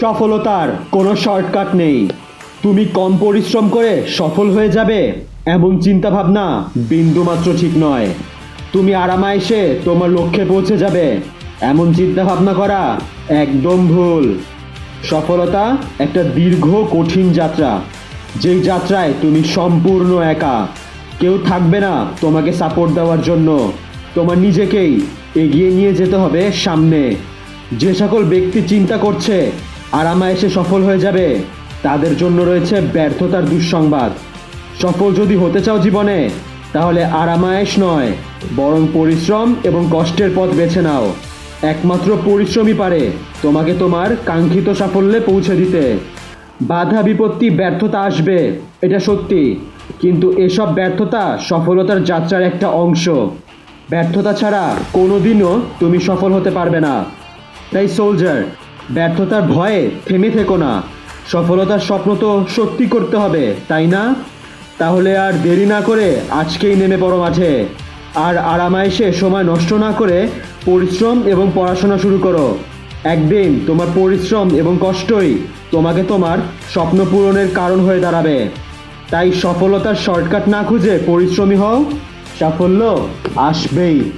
সফলতার কোনো শর্টকাট নেই। তুমি কম পরিশ্রম করে সফল হয়ে যাবে, এমন চিন্তা ভাবনা বিন্দুমাত্র ঠিক নয়। তুমি আরামায়েসে তোমার লক্ষ্যে পৌঁছে যাবে, এমন চিন্তা ভাবনা করা একদম ভুল। সফলতা একটা দীর্ঘ, কঠিন যাত্রা, যেই যাত্রায় তুমি সম্পূর্ণ একা। কেউ থাকবে না তোমাকে সাপোর্ট দেওয়ার জন্য। তোমার নিজেকেই এগিয়ে নিয়ে যেতে হবে সামনে। যে সকল ব্যক্তি চিন্তা করছে আরামায়েসে সফল হয়ে যাবে, তাদের জন্য রয়েছে ব্যর্থতার দুঃসংবাদ। সফল যদি হতে চাও জীবনে, তাহলে আরামায়েশ নয়, বরং পরিশ্রম এবং কষ্টের পথ বেছে নাও। একমাত্র পরিশ্রমই পারে তোমাকে তোমার কাঙ্ক্ষিত সাফল্যে পৌঁছে দিতে। বাধা বিপত্তি ব্যর্থতা আসবে, এটা সত্যি, কিন্তু এসব ব্যর্থতা সফলতার যাত্রার একটা অংশ। ব্যর্থতা ছাড়া কোনোদিনও তুমি সফল হতে পারবে না। তাই সোলজার ব্যর্থতার ভয়ে থেমে থেকো না। সফলতার স্বপ্ন তো সত্যি করতে হবে, তাই না? তাহলে আর দেরি না করে আজকেই নেমে পড়ো মাঠে। আর আরামায়েসে সময় নষ্ট না করে পরিশ্রম এবং পড়াশোনা শুরু করো। একদিন তোমার পরিশ্রম এবং কষ্টই তোমাকে তোমার স্বপ্ন পূরণের কারণ হয়ে দাঁড়াবে। তাই সফলতার শর্টকাট না খুঁজে পরিশ্রমী হও। সাফল্য আসবেই।